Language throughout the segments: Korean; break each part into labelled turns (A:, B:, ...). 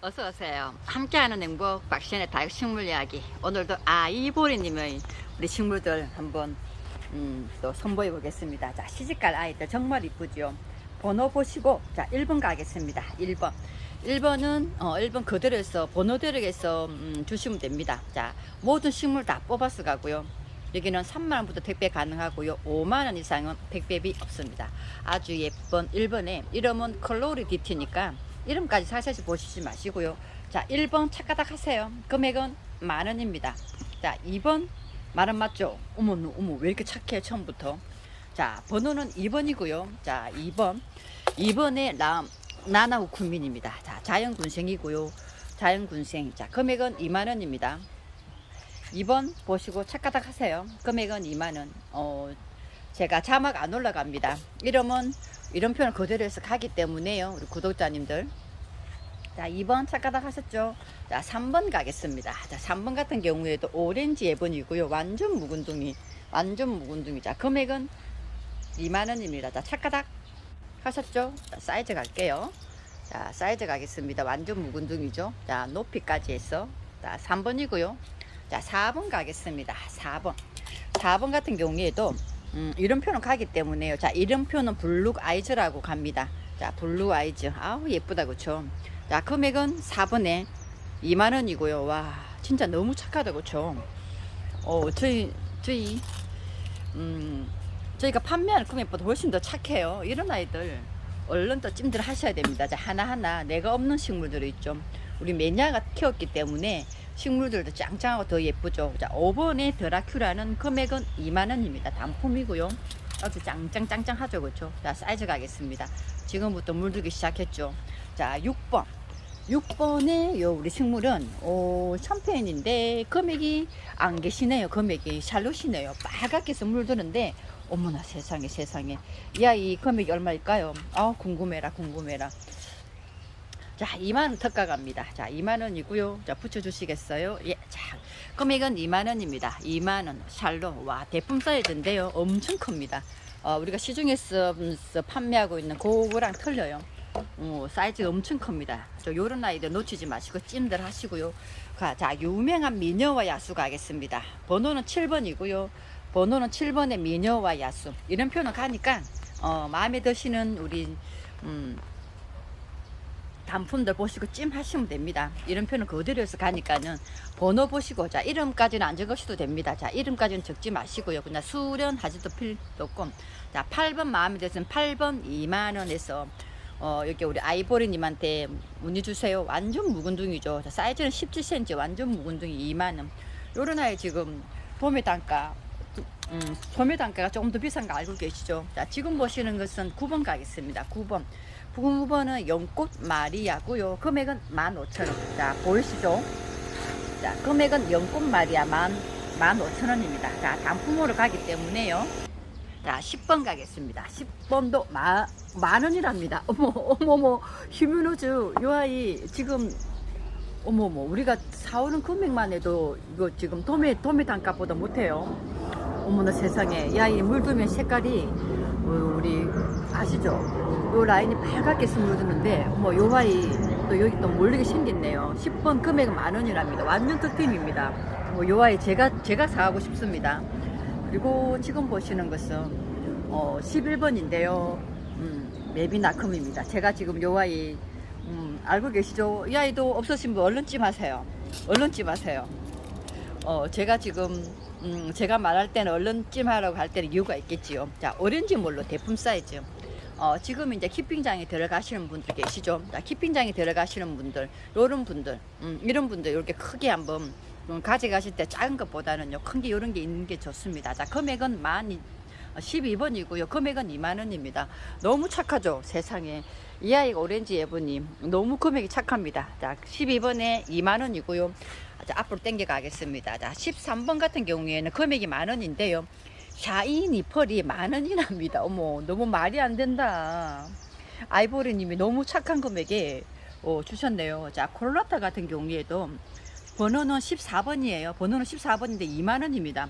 A: 어서 오세요. 함께하는 행복 박신의 다육 식물 이야기. 오늘도 아이보리님의 우리 식물들 한번 음, 또 선보여 보겠습니다. 자 시집갈 아이들 정말 이쁘죠. 번호 보시고 자 1번 가겠습니다. 1번. 1번은 어, 1번 그대로해서 번호대로해서 음, 주시면 됩니다. 자 모든 식물 다 뽑아서 가고요. 여기는 3만원부터 택배 가능하고요. 5만원 이상은 택배비 없습니다. 아주 예쁜 1번에 이름은 컬로리 디티니까 이름까지 사실 보시지 마시고요. 자, 1번 착가닥 하세요. 금액은 만 원입니다. 자, 2번 만 원 맞죠? 어머, 어머, 왜 이렇게 착해, 처음부터. 자, 번호는 2번이고요. 자, 2번. 2번에 나, 나나우 군민입니다. 자, 자연군생이고요. 자연군생. 자, 금액은 2만 원입니다. 2번 보시고 착가닥 하세요. 금액은 2만 원. 어, 제가 자막 안 올라갑니다. 이름은 이름표는 그대로 해서 가기 때문에요. 우리 구독자님들. 자, 2번 착가닥 하셨죠? 자, 3번 가겠습니다. 자, 3번 같은 경우에도 오렌지 예본이고요. 완전 묵은둥이. 완전 묵은둥이. 자, 금액은 2만원입니다. 자, 착가닥 하셨죠? 자, 사이즈 갈게요. 자, 사이즈 가겠습니다. 완전 묵은둥이죠? 자, 높이까지 해서. 자, 3번이고요. 자, 4번 가겠습니다. 4번. 4번 같은 경우에도 음, 이름표는 가기 때문에요. 자, 이름표는 블루 아이즈라고 갑니다. 자, 블루 아이즈. 아우, 예쁘다, 그쵸? 자, 금액은 4번에 2만원이고요. 와, 진짜 너무 착하다, 그쵸? 어, 저희, 저희, 음, 저희가 판매하는 금액보다 훨씬 더 착해요. 이런 아이들, 얼른 또 찜들 하셔야 됩니다. 자, 하나하나 내가 없는 식물들이 있죠. 우리 매니아가 키웠기 때문에 식물들도 짱짱하고 더 예쁘죠. 자, 5번의 드라큐라는 금액은 2만원입니다. 단품이고요. 아주 짱짱짱짱하죠. 그렇죠? 자, 사이즈 가겠습니다. 지금부터 물들기 시작했죠. 자, 6번. 6번의 요 우리 식물은 오, 샴페인인데 금액이 안 계시네요. 금액이 샬롯이네요. 빨갛게 물드는데 어머나 세상에 세상에 이 아이 금액이 얼마일까요? 아 궁금해라 궁금해라. 자, 2만원 특가 갑니다. 자, 2만원이고요. 자, 붙여주시겠어요? 예, 자, 금액은 2만원입니다. 2만원. 샬로. 와, 대품 사이즈인데요. 엄청 큽니다. 어, 우리가 시중에서 판매하고 있는 그거랑 틀려요. 어, 사이즈가 엄청 큽니다. 저 요런 아이들 놓치지 마시고 찜들 하시고요. 가, 자, 유명한 미녀와 야수 가겠습니다. 번호는 7번이고요. 번호는 7번의 미녀와 야수. 이런 표는 가니까, 어, 마음에 드시는 우리, 음, 단품들 보시고 찜 하시면 됩니다. 이름표는 그대로해서 가니까는 번호 보시고 자 이름까지는 안 적으셔도 됩니다. 자 이름까지는 적지 마시고요. 그냥 수련하지도 필요 없고 자 8번 마음에 드시면 8번 2만원에서 어 여기 우리 아이보리님한테 문의 주세요. 완전 묵은둥이죠. 자, 사이즈는 17cm 완전 묵은둥이 2만원. 요런 아이 지금 도매 단가 음, 소매 단가가 조금 더 비싼 거 알고 계시죠? 자, 지금 보시는 것은 9번 가겠습니다. 9번. 9번은 연꽃 마리아고요. 금액은 15,000원. 자, 보이시죠? 자, 금액은 연꽃 마리아 만, 15,000원입니다. 자, 단품으로 가기 때문에요. 자, 10번 가겠습니다. 10번도 마, 만 원이랍니다. 어머, 어머, 어머, 휴뮤노즈, 요 아이, 지금, 어머, 어머, 우리가 사오는 금액만 해도 이거 지금 도매, 도매 단가보다 못해요. 어머나 세상에 야이 물두면 색깔이 어, 우리 아시죠? 요 라인이 빨갛게 스물드는데 어머 요 아이 또 여기 또 몰리게 생겼네요 10번 금액은 만 원이랍니다 완전 특팀입니다 뭐요 아이 제가 제가 사하고 싶습니다 그리고 지금 보시는 것은 어 11번인데요 음, 메비나컴입니다 제가 지금 요 아이 음, 알고 계시죠? 이 아이도 없으신 분 얼른 찜하세요 얼른 찜하세요 어, 제가 지금 음, 제가 말할 때는 얼른 찜하라고 할 때는 이유가 있겠지요. 자, 오렌지 몰로 대품 사이즈. 어, 지금 이제 키핑장에 들어가시는 분들 계시죠? 자, 키핑장에 들어가시는 분들, 요런 분들, 음, 이런 분들 이렇게 크게 한번 음, 가져가실 때 작은 것보다는요, 큰 게 이런 게 있는 게 좋습니다. 자, 금액은 만 12번이고요. 금액은 2만원입니다. 너무 착하죠? 세상에. 이 아이가 오렌지 예부님. 너무 금액이 착합니다. 자, 12번에 2만원이고요. 자, 앞으로 땡겨 가겠습니다. 자, 13번 같은 경우에는 금액이 만원인데요. 샤이니 펄이 만원이랍니다. 어머, 너무 말이 안 된다. 아이보리님이 너무 착한 금액에 어, 주셨네요. 자, 콜라타 같은 경우에도 번호는 14번이에요. 번호는 14번인데 2만원입니다.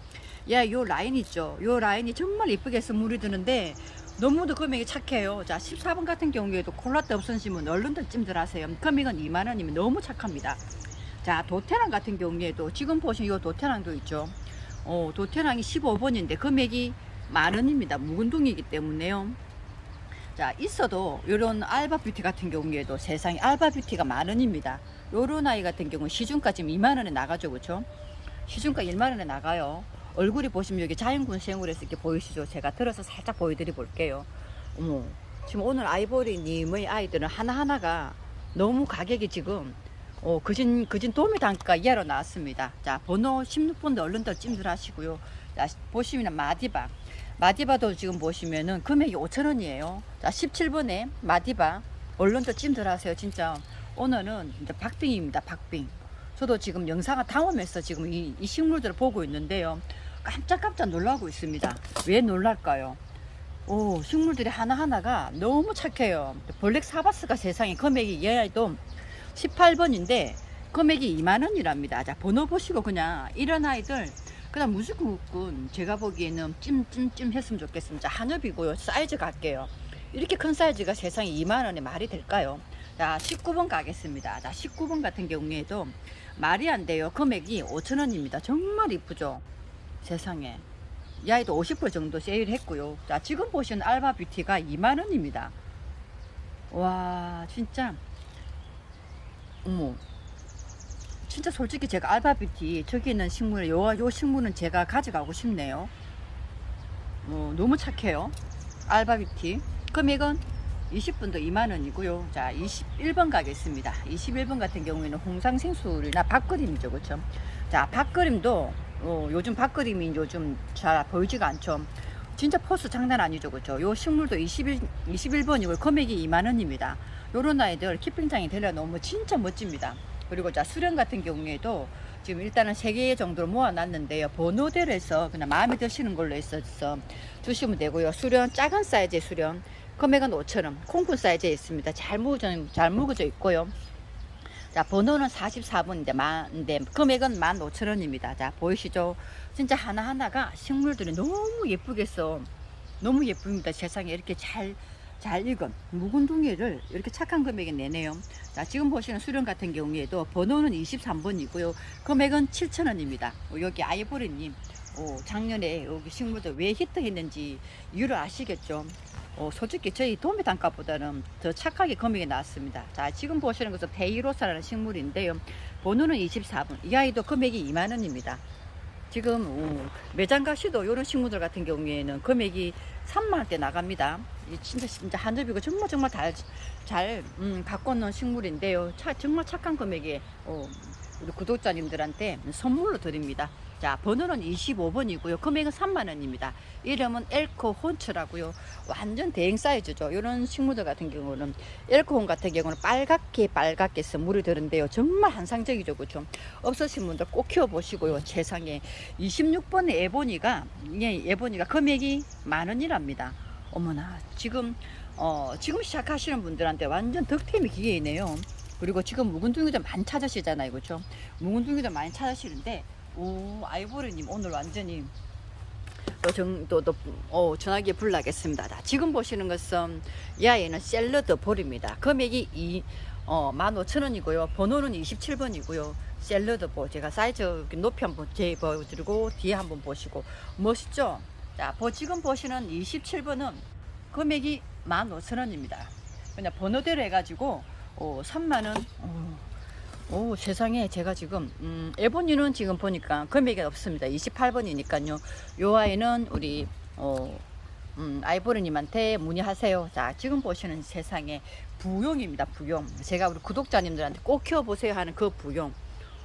A: 야, 요 라인 있죠? 요 라인이 정말 이쁘게 선물이 드는데, 너무도 금액이 착해요. 자, 14번 같은 경우에도 콜라떼 없으시면 얼른들 찜들 하세요. 금액은 2만원이면 너무 착합니다. 자, 도테랑 같은 경우에도 지금 보시는 이 도테랑도 있죠. 어, 도테랑이 15번인데 금액이 만원입니다. 묵은둥이기 때문에요. 자, 있어도 요런 알바 뷰티 같은 경우에도 세상에 알바 뷰티가 만원입니다. 요런 아이 같은 경우는 시중가 지금 2만원에 나가죠. 그쵸? 시중가 1만원에 나가요. 얼굴이 보시면 여기 자연군 생으로서 이렇게 보이시죠? 제가 들어서 살짝 보여드려 볼게요. 어머, 지금 오늘 아이보리님의 아이들은 하나하나가 너무 가격이 지금 어, 그진, 그진 도미 단가 이하로 나왔습니다. 자, 번호 16번도 얼른들 찜들 하시고요. 자, 보시면 마디바. 마디바도 지금 보시면은 금액이 5천원이에요. 자, 17번에 마디바. 얼른들 찜들 하세요. 진짜. 오늘은 이제 박빙입니다. 박빙. 저도 지금 영상을 당하면서 지금 이, 이 식물들을 보고 있는데요. 깜짝깜짝 놀라고 있습니다. 왜 놀랄까요? 오, 식물들이 하나하나가 너무 착해요. 블랙 사바스가 세상에 금액이 얘도 18번인데 금액이 2만원이랍니다. 자, 번호 보시고 그냥 이런 아이들 그냥 무조건 제가 보기에는 찜찜찜 했으면 좋겠습니다. 한엽이고요. 사이즈 갈게요. 이렇게 큰 사이즈가 세상에 2만원에 말이 될까요? 자, 19번 가겠습니다. 자, 19번 같은 경우에도 말이 안 돼요. 금액이 5천원입니다. 정말 이쁘죠? 세상에. 이 아이도 50% 정도 세일 했고요. 자, 지금 보시는 알바 뷰티가 2만원입니다. 와, 진짜. 어머. 진짜 솔직히 제가 알바 뷰티 저기 있는 식물, 요, 요 식물은 제가 가져가고 싶네요. 어, 너무 착해요. 알바 뷰티. 금액은 20분도 2만원이고요. 자, 21번 가겠습니다. 21번 같은 경우에는 홍상생술이나 밥그림이죠. 그쵸? 자, 밥그림도 어, 요즘 밥그림이 요즘 잘 보이지가 않죠. 진짜 포스 장난 아니죠. 그쵸? 요 식물도 21, 21번이고 금액이 2만원입니다. 요런 아이들 키핑장에 데려놓으면 진짜 멋집니다. 그리고 자, 수련 같은 경우에도 지금 일단은 3개 정도로 모아놨는데요. 번호대로 해서 그냥 마음에 드시는 걸로 있어서 주시면 되고요. 수련, 작은 사이즈의 수련. 금액은 5천원 콩쿠 사이즈에 있습니다. 잘 묵어져, 잘 묵어져 있고요. 자 번호는 44번인데 만, 인데 금액은 15,000원입니다. 자 보이시죠? 진짜 하나하나가 식물들이 너무 예쁘겠어. 너무 예쁩니다. 세상에 이렇게 잘 잘 익은 묵은둥이를 이렇게 착한 금액에 내네요. 자 지금 보시는 수련 같은 경우에도 번호는 23번이고요. 금액은 7,000원입니다. 여기 아이보리님 어, 작년에 여기 식물들 왜 히트했는지 이유를 아시겠죠 어, 솔직히 저희 도매 단가보다는 더 착하게 금액이 나왔습니다. 자, 지금 보시는 것은 데이로사라는 식물인데요. 번호는 24번. 이 아이도 금액이 2만원입니다. 지금 어, 매장 가시도 이런 식물들 같은 경우에는 금액이 3만원대 나갑니다. 이 진짜 진짜 한접이고 정말 정말 잘, 잘 음, 있는 식물인데요. 차, 정말 착한 금액에 어, 우리 구독자님들한테 선물로 드립니다. 자, 번호는 25번이고요. 금액은 3만원입니다. 이름은 엘코 혼츠라고요. 완전 대행 사이즈죠. 이런 식물들 같은 경우는 엘코혼 같은 경우는 빨갛게 빨갛게 해서 물이 들은데요. 정말 한상적이죠. 그죠? 없으신 분들 꼭 키워보시고요. 세상에 26번의 에보니가 예, 에보니가 금액이 만원이랍니다. 어머나 지금 어, 지금 시작하시는 분들한테 완전 득템이 기회이네요. 그리고 지금 묵은둥이들 많이 찾으시잖아요. 그죠? 묵은둥이들 많이 찾으시는데 오, 아이보리님 오늘 완전히 또, 정, 또, 또 어, 전화기에 불나겠습니다. 자, 지금 보시는 것은 이 아이는 샐러드 볼입니다. 금액이 이, 어, 15,000원이고요. 번호는 27번이고요. 샐러드 볼. 제가 사이즈 높이 한번 제 보여드리고 뒤에 한번 보시고 멋있죠? 자, 보- 지금 보시는 27번은 금액이 15,000원입니다. 그냥 번호대로 해가지고 어, 3만원. 어, 오 세상에. 제가 지금 음, 에보니는 지금 보니까 금액이 없습니다. 28번이니까요. 요 아이는 우리 어, 음, 아이보리님한테 문의하세요. 자 지금 보시는 세상에 부용입니다. 부용. 제가 우리 구독자님들한테 꼭 키워보세요 하는 그 부용.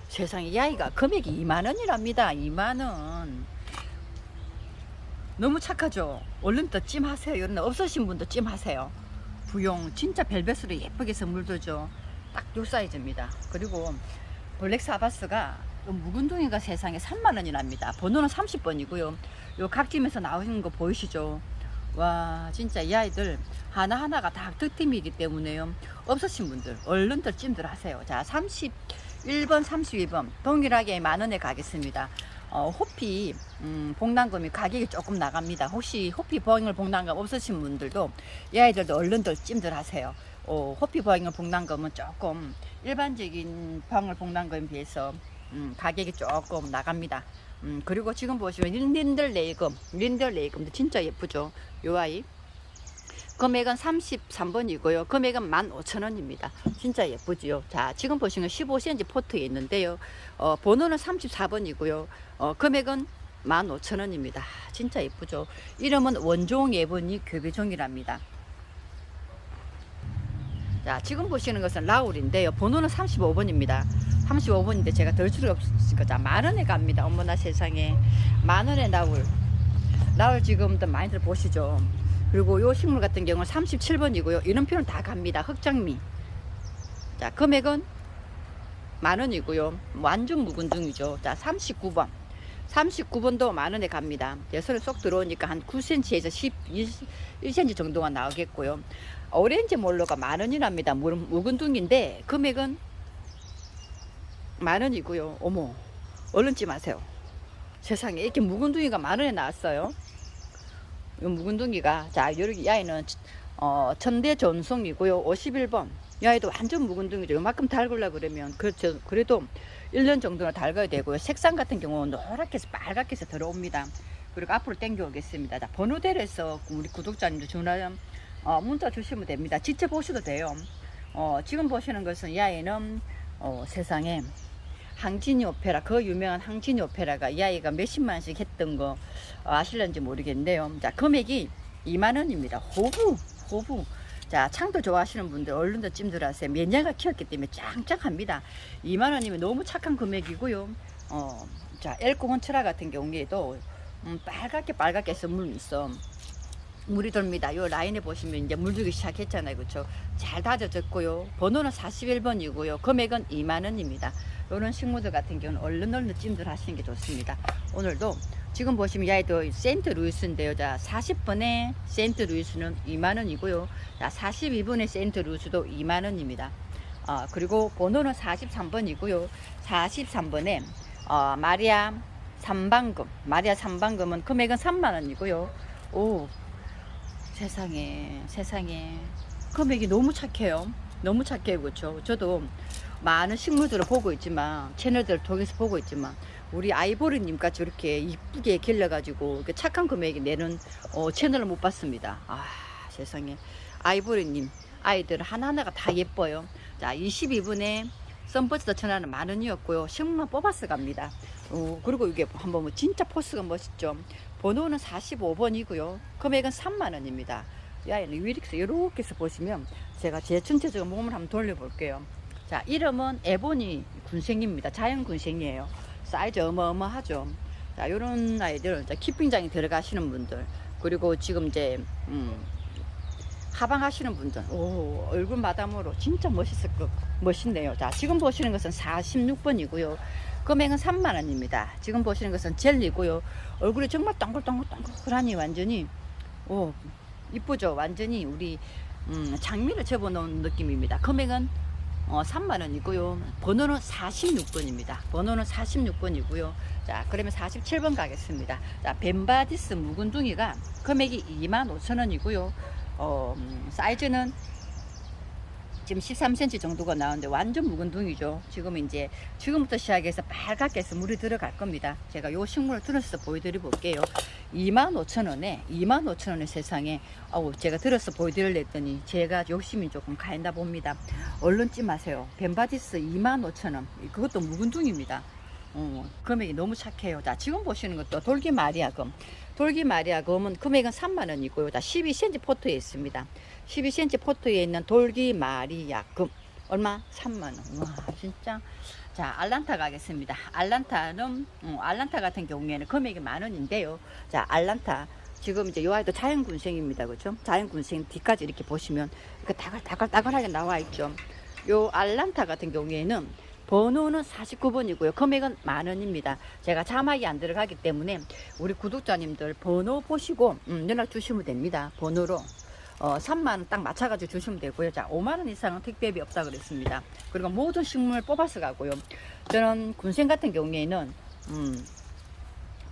A: 세상에 이 아이가 금액이 2만원이랍니다. 2만원. 너무 착하죠? 얼른 또 찜하세요. 없으신 분도 찜하세요. 부용 진짜 벨벳으로 예쁘게 선물 들죠 딱 요 사이즈입니다. 그리고 블랙 사바스가 요 묵은둥이가 세상에 3만 원이랍니다. 번호는 30번이고요. 요 각짐에서 나오는 거 보이시죠? 와 진짜 이 아이들 하나하나가 다 득템이기 때문에요. 없으신 분들 얼른들 찜들 하세요. 자 31번 32번 동일하게 만 원에 가겠습니다. 어, 호피 음, 복랑금이 가격이 조금 나갑니다. 혹시 호피 보행을 복랑금 없으신 분들도 이 아이들도 얼른들 찜들 하세요. 어, 호피 보행을 복랑금은 조금 일반적인 보행을 복랑금에 비해서 음, 가격이 조금 나갑니다. 음, 그리고 지금 보시면 린들 레이금, 린들 레이금도 진짜 예쁘죠. 요 아이. 금액은 33번이고요. 금액은 15,000원입니다. 진짜 예쁘지요. 자, 지금 보시면 15cm 포트에 있는데요. 어, 번호는 34번이고요. 어, 금액은 15,000원입니다. 진짜 예쁘죠. 이름은 원종 예분이 교배종이랍니다. 자, 지금 보시는 것은 라울인데요. 번호는 35번입니다. 35번인데 제가 덜 수가 없으니까 자, 만 원에 갑니다. 어머나 세상에. 만 원에 라울. 라울 지금도 많이들 보시죠. 그리고 요 식물 같은 경우는 37번이고요. 이름표는 다 갑니다. 흑장미. 자, 금액은 만 원이고요. 완전 묵은 중이죠. 자, 39번. 39번도 만 원에 갑니다. 예선을 쏙 들어오니까 한 9cm에서 11cm 정도가 나오겠고요. 오렌지 몰로가 만 원이랍니다. 물- 묵은 둥인데 금액은 만 원이고요. 어머, 얼른 찜하세요. 세상에 이렇게 묵은 둥이가 만 원에 나왔어요. 이 묵은둥이가 자 여기 이 아이는 어, 천대 전송이고요 51번 이 아이도 완전 묵은둥이죠 요만큼 달굴라 그러면 그렇죠 그래도 1년 정도는 달궈야 되고요 색상 같은 경우는 노랗게 해서 빨갛게 해서 들어옵니다 그리고 앞으로 당겨 오겠습니다 자 번호대에서 우리 구독자님들 전화 어, 문자 주시면 됩니다 직접 보셔도 돼요 어, 지금 보시는 것은 이 아이는 어, 세상에 항진이 오페라 그 유명한 항진이 오페라가 이 아이가 몇십만 원씩 했던 거 어, 아실런지 모르겠는데요. 자, 금액이 2만 원입니다. 호부, 호부. 자, 창도 좋아하시는 분들 얼른도 찜들 하세요. 몇 년간 키웠기 때문에 짱짱합니다. 2만 원이면 너무 착한 금액이고요. 어, 자, 엘코 혼철아 같은 경우에도 음, 빨갛게 빨갛게 선물 있어. 물이 돕니다. 요 라인에 보시면 이제 물 주기 시작했잖아요. 그렇죠? 잘 다져졌고요. 번호는 41번이고요. 금액은 2만 원입니다. 이런 식물들 같은 경우는 얼른 얼른 찜들 하시는 게 좋습니다. 오늘도 지금 보시면 야이도 세인트 루이스인데요. 자, 40번에 세인트 루이스는 2만 원이고요. 자, 42번에 세인트 루이스도 2만 원입니다. 어, 그리고 번호는 43번이고요. 43번에 어, 마리아 삼방금, 마리아 삼방금은 금액은 3만 원이고요. 오, 세상에, 세상에. 금액이 너무 착해요. 너무 착해요. 그렇죠? 저도 많은 식물들을 보고 있지만 채널들을 통해서 보고 있지만 우리 아이보리님 같이 이렇게 이쁘게 길러가지고 이렇게 착한 금액이 내는 어, 채널을 못 봤습니다. 아 세상에 아이보리님 아이들 하나하나가 다 예뻐요. 자 22분에 썬버스터 천하는 만 원이었고요. 식물만 뽑아서 갑니다. 어, 그리고 이게 한번 뭐 진짜 포스가 멋있죠. 번호는 45번이고요. 금액은 3만 원입니다. 이 아이는 위릭스 이렇게 해서 보시면 제가 제 전체적인 몸을 한번 돌려볼게요. 자, 이름은 에보니 군생입니다. 자연 군생이에요. 사이즈 어마어마하죠. 자, 요런 아이들, 자, 키핑장에 들어가시는 분들, 그리고 지금 이제, 음, 하방 하시는 분들, 오, 얼굴 마담으로 진짜 멋있을 것, 멋있네요. 자, 지금 보시는 것은 46번이고요. 금액은 3만원입니다. 지금 보시는 것은 젤리고요. 얼굴이 정말 동글동글동글하니 완전히, 오, 이쁘죠? 완전히 우리, 음, 장미를 접어놓은 느낌입니다. 금액은 어, 3만 원이고요. 번호는 46번입니다. 번호는 46번이고요. 자, 그러면 47번 가겠습니다. 자, 벤바디스 묵은둥이가 금액이 2만 5천 원이고요. 어, 음, 사이즈는 지금 13cm 정도가 나오는데 완전 묵은 둥이죠. 지금 이제 지금부터 시작해서 빨갛게 해서 물이 들어갈 겁니다. 제가 요 식물을 들어서 보여드려 볼게요. 25,000원에 25,000원의 세상에 어우 제가 들어서 보여드리려 했더니 제가 욕심이 조금 가있나 봅니다. 얼른 찜하세요. 벤바디스 25,000원. 그것도 묵은 둥입니다. 어, 금액이 너무 착해요. 자, 지금 보시는 것도 돌기 마리아 금. 돌기 마리아 금은 금액은 3만 원이고요. 자, 12cm 포트에 있습니다. 12cm 포트에 있는 돌기 마리아 금. 얼마? 3만 원. 와, 진짜. 자, 알란타 가겠습니다. 알란타는, 음, 알란타 같은 경우에는 금액이 만 원인데요. 자, 알란타. 지금 이제 요 아이도 자연군생입니다. 그죠? 자연군생 뒤까지 이렇게 보시면 이렇게 다글다글다글하게 나와 있죠. 요 알란타 같은 경우에는 번호는 49번이고요. 금액은 만 원입니다. 제가 자막이 안 들어가기 때문에 우리 구독자님들 번호 보시고 음, 연락 주시면 됩니다. 번호로. 어, 3만 원 딱 맞춰가지고 주시면 되고요. 자, 5만 원 이상은 택배비 없다 그랬습니다. 그리고 모든 식물 뽑아서 가고요. 저는 군생 같은 경우에는 음,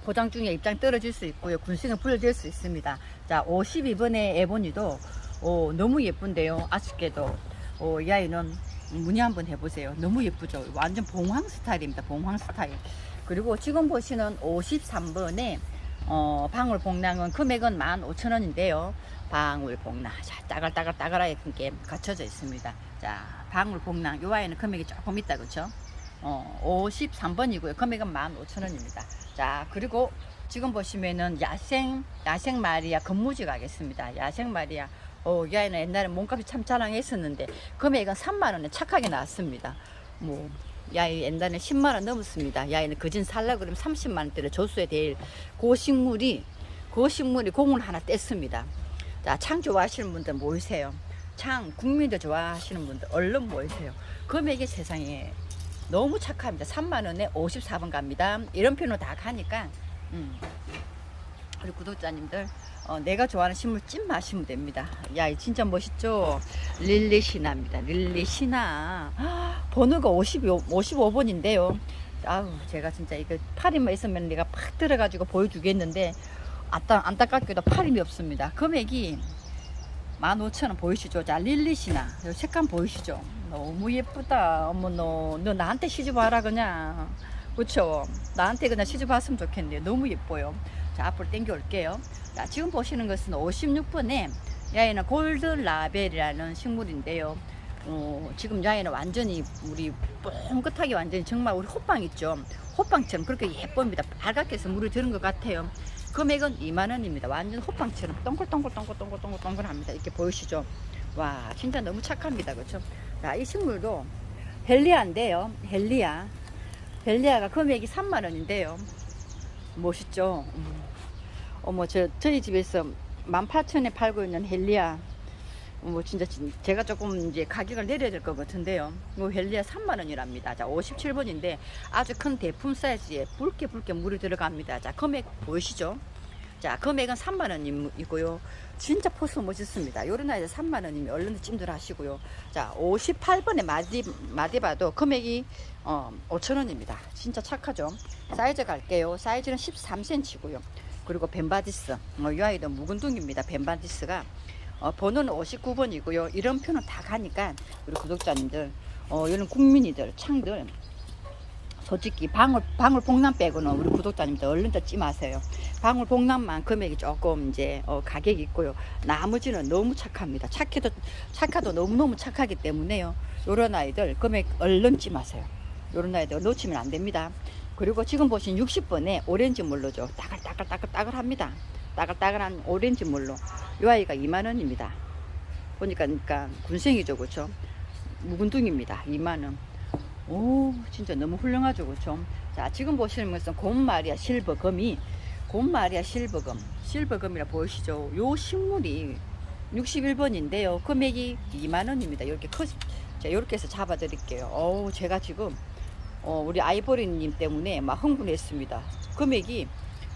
A: 포장 중에 입장 떨어질 수 있고요. 군생은 불어질 수 있습니다. 자, 52번의 에보니도 어, 너무 예쁜데요. 아쉽게도 어, 이 아이는 문의 한번 해보세요. 너무 예쁘죠. 완전 봉황 스타일입니다. 봉황 스타일. 그리고 지금 보시는 53번에 어, 방울 복랑은 금액은 15,000원인데요. 방울 복랑. 자, 따글따글따글하게 게 갖춰져 있습니다. 자, 방울 복랑. 요 아이는 금액이 조금 있다, 그쵸? 어, 53번이고요. 금액은 15,000원입니다. 자, 그리고 지금 보시면은 야생, 야생 마리아 건무지 가겠습니다. 야생 마리아. 어, 이 아이는 옛날에 몸값이 참 자랑했었는데, 금액은 3만 원에 착하게 나왔습니다. 뭐, 야이 옛날에 10만 원 넘었습니다. 야이는 그진 살라 그러면 30만 원대를 조수에 대일 그 식물이 그 식물이 공을 하나 뗐습니다. 자, 창 좋아하시는 분들 모이세요. 창 국민들 좋아하시는 분들 얼른 모이세요. 금액이 세상에 너무 착합니다. 3만 원에 54번 갑니다. 이런 표로 다 가니까 음. 우리 구독자님들 어, 내가 좋아하는 식물 찜 마시면 됩니다. 야, 이 진짜 멋있죠? 릴리시나입니다. 릴리시나. 아, 번호가 55, 55번인데요. 아우, 제가 진짜 이거 팔이만 있으면 내가 팍 들어가지고 보여주겠는데, 안타, 안타깝게도 팔임이 없습니다. 금액이 15,000원 보이시죠? 자, 릴리시나. 요 색감 보이시죠? 너무 예쁘다. 어머, 너, 너 나한테 시집 와라, 그냥. 그쵸? 나한테 그냥 시집 왔으면 좋겠네요. 너무 예뻐요. 자, 앞으로 당겨 올게요. 자, 지금 보시는 것은 56번에 야이는 골든 라벨이라는 식물인데요. 어, 지금 야이는 완전히 우리 뻥긋하게 완전히 정말 우리 호빵 있죠. 호빵처럼 그렇게 예쁩니다. 빨갛게 해서 물을 들은 것 같아요. 금액은 2만원입니다. 완전 호빵처럼 동글동글동글동글동글동글합니다. 이렇게 보이시죠? 와, 진짜 너무 착합니다. 그렇죠? 자, 이 식물도 헬리아인데요. 헬리아. 헬리아가 금액이 3만원인데요. 멋있죠? 음. 어머, 저, 저희 집에서 18,000에 팔고 있는 헬리아. 뭐 진짜 진- 제가 조금 이제 가격을 내려야 될 것 같은데요. 뭐 헬리아 3만 원이랍니다. 자, 57번인데 아주 큰 대품 사이즈에 붉게 붉게 물이 들어갑니다. 자, 금액 보이시죠? 자, 금액은 3만 원이고요. 진짜 포스 멋있습니다. 요런 아이들 3만 원이면 얼른 찜들 하시고요. 자, 58번에 마디 마디바도 금액이 어, 5천 원입니다. 진짜 착하죠? 사이즈 갈게요. 사이즈는 13cm고요. 그리고 벤바디스, 어, 이 아이도 묵은둥입니다. 벤바디스가 어, 번호는 59번이고요. 이런 표는 다 가니까 우리 구독자님들, 어, 이런 국민이들, 창들 솔직히 방울 방울 복남 빼고는 우리 구독자님들 얼른 더 찜하세요. 방울 복남만 금액이 조금 이제 어, 가격이 있고요. 나머지는 너무 착합니다. 착해도 착하도 너무 너무 착하기 때문에요. 요런 아이들 금액 얼른 찜하세요. 요런 아이들 놓치면 안 됩니다. 그리고 지금 보신 60번에 오렌지 물로죠. 따글따글따글따글 합니다. 따글따글한 오렌지 물로. 이 아이가 2만 원입니다. 보니까 그러니까 군생이죠, 그렇죠? 묵은둥입니다. 2만 원. 오, 진짜 너무 훌륭하죠, 그렇죠? 자, 지금 보시는 것은 곰마리아 실버금이 곰마리아 실버금, 실버금이라 보이시죠? 요 식물이 61번인데요. 금액이 2만 원입니다. 이렇게 커, 자, 이렇게 해서 잡아 드릴게요. 어우, 제가 지금 어, 우리 아이보리님 때문에 막 흥분했습니다. 금액이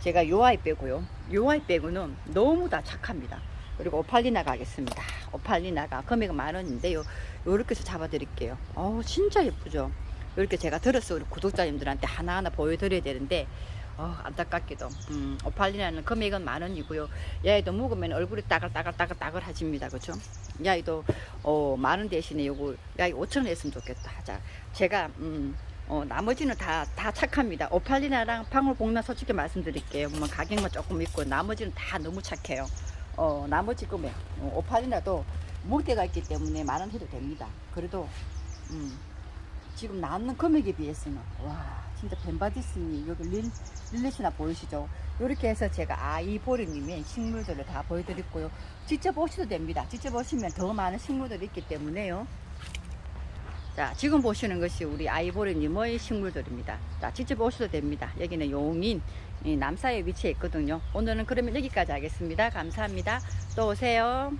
A: 제가 요 아이 빼고요. 요 아이 빼고는 너무 다 착합니다. 그리고 오팔리나 가겠습니다. 오팔리나가 금액은 만 원인데요. 요렇게 해서 잡아 드릴게요. 어우, 진짜 예쁘죠? 이렇게 제가 들었어 우리 구독자님들한테 하나하나 보여드려야 되는데 어, 안타깝게도 음, 오팔리나는 금액은 만 원이고요. 야이도 묵으면 얼굴이 따글따글따글따글하집니다. 그죠? 야이도 어, 만 원 대신에 요거 야이 5천 원 했으면 좋겠다. 자, 제가 음, 어, 나머지는 다, 다 착합니다. 오팔리나랑 방울복나 솔직히 말씀드릴게요. 뭐 가격만 조금 있고 나머지는 다 너무 착해요. 어, 나머지 금액 어, 오팔리나도 목대가 있기 때문에 만원 해도 됩니다. 그래도 음, 지금 나는 금액에 비해서는 와 진짜 벤바디스니 여기 릴, 릴리시나 보이시죠? 이렇게 해서 제가 아 이 보리님의 식물들을 다 보여드렸고요. 직접 오셔도 됩니다. 직접 오시면 더 많은 식물들이 있기 때문에요. 자, 지금 보시는 것이 우리 아이보리님의 식물들입니다. 자, 직접 오셔도 됩니다. 여기는 용인 이 남사에 위치해 있거든요. 오늘은 그러면 여기까지 하겠습니다. 감사합니다. 또 오세요.